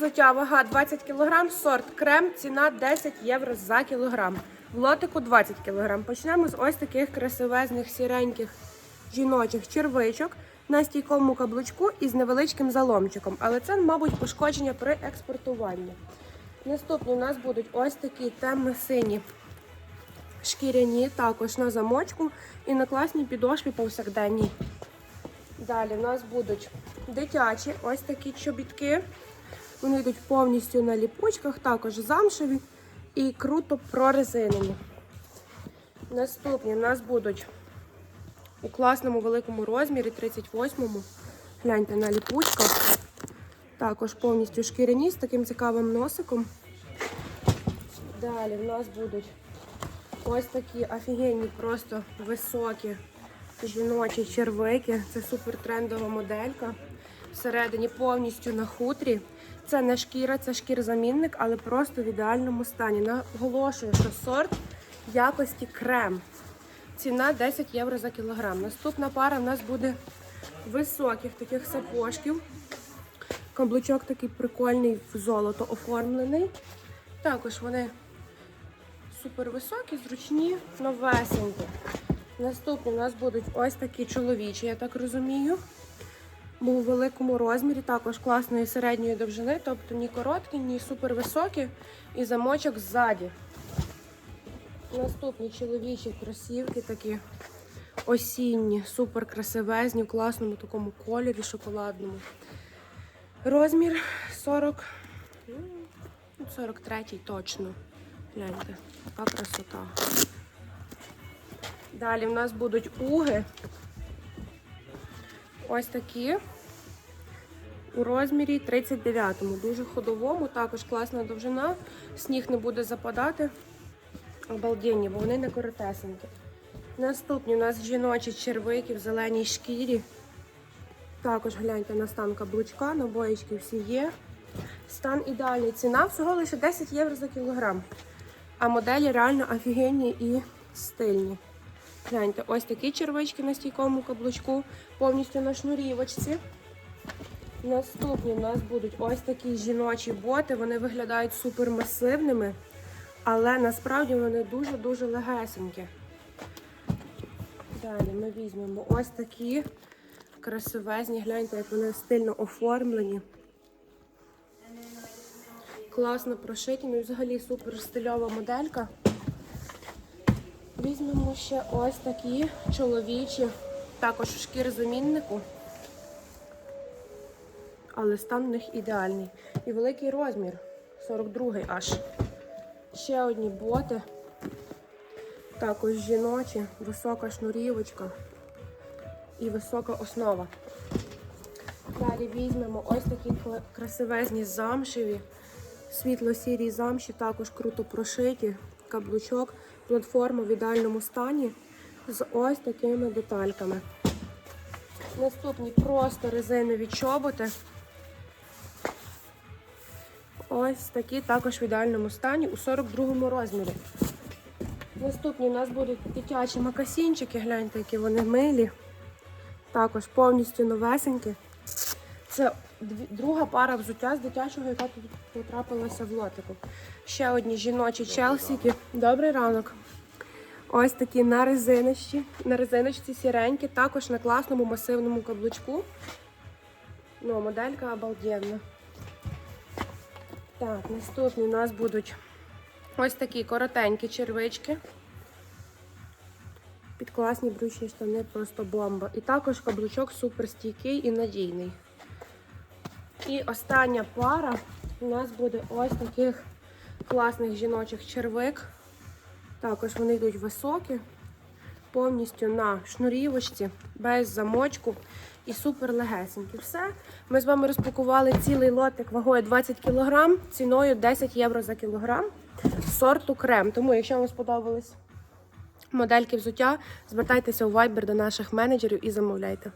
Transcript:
Взуття вага 20 кг, сорт крем, ціна 10 євро за кілограм. В лотику 20 кг. Почнемо з ось таких красивезних сіреньких жіночих червичок на стійкому каблучку із невеличким заломчиком. Але це, мабуть, пошкодження при експортуванні. Наступні у нас будуть ось такі темно-сині шкіряні, також на замочку і на класній підошві повсякденній. Далі в нас будуть дитячі ось такі чобітки. Вони йдуть повністю на ліпучках, також замшеві і круто прорезинені. Наступні в нас будуть у класному великому розмірі 38-му. Гляньте на ліпучках. Також повністю шкіряні з таким цікавим носиком. Далі в нас будуть ось такі офігенні, просто високі жіночі червики. Це супер трендова моделька. Всередині повністю на хутрі. Це не шкіра, це шкірзамінник, але просто в ідеальному стані. Наголошую, що сорт якості крем. Ціна 10 євро за кілограм. Наступна пара в нас буде високих таких сапожків. Каблучок такий прикольний в золото оформлений. Також вони супер високі, зручні, новесенькі. Наступні у нас будуть ось такі чоловічі, я так розумію. Був у великому розмірі, також класної середньої довжини, тобто ні короткі, ні супер високі, і замочок ззаді. Наступні чоловічі кросівки такі осінні, супер красивезні, в класному такому кольорі шоколадному. Розмір 40, ну, 43 точно. Гляньте, така красота. Далі в нас будуть уги. Ось такі. У розмірі 39-му. Дуже ходовому, також класна довжина. Сніг не буде западати. Обалденні, бо вони не коротесенькі. Наступні у нас жіночі червики в зеленій шкірі. Також гляньте на стан каблучка, набоїчки всі є. Стан ідеальний. Ціна всього лише 10 євро за кілограм. А моделі реально офігенні і стильні. Гляньте, ось такі червички на стійкому каблучку, повністю на шнурівочці. Наступні у нас будуть ось такі жіночі боти. Вони виглядають супер масивними, але насправді вони дуже-дуже легесенькі. Далі ми візьмемо ось такі красивезні, гляньте, як вони стильно оформлені. Класно прошиті, ну і взагалі супер стильова моделька. Візьмемо ще ось такі чоловічі, також у шкірзаміннику. Але стан у них ідеальний. І великий розмір 42 аж. Ще одні боти. Також жіночі, висока шнурівочка і висока основа. Далі візьмемо ось такі красивезні замшеві, світло-сірі замші, також круто прошиті, каблучок, платформа в ідеальному стані з ось такими детальками. Наступні просто резинові чоботи. Ось такі також в ідеальному стані у 42 розмірі. Наступні у нас будуть дитячі макасінчики, гляньте, які вони милі. Також повністю новесенькі. Це друга пара взуття з дитячого, яка тут потрапилася в лотику. Ще одні жіночі челсіки. Добрий ранок. Ось такі на резиночці, на резиночці сіренькі, також на класному масивному каблучку. Ну, моделька обалденна. Так, наступні у нас будуть ось такі коротенькі червички. Під класні брючні штани просто бомба. І також каблучок супер стійкий і надійний. І остання пара у нас буде ось таких класних жіночих червик. Також вони йдуть високі, повністю на шнурівочці, без замочку і супер легесенькі. Все. Ми з вами розпакували цілий лотик вагою 20 кг, ціною 10 євро за кілограм сорту крем. Тому, якщо вам сподобались модельки взуття, звертайтеся у Viber до наших менеджерів і замовляйте.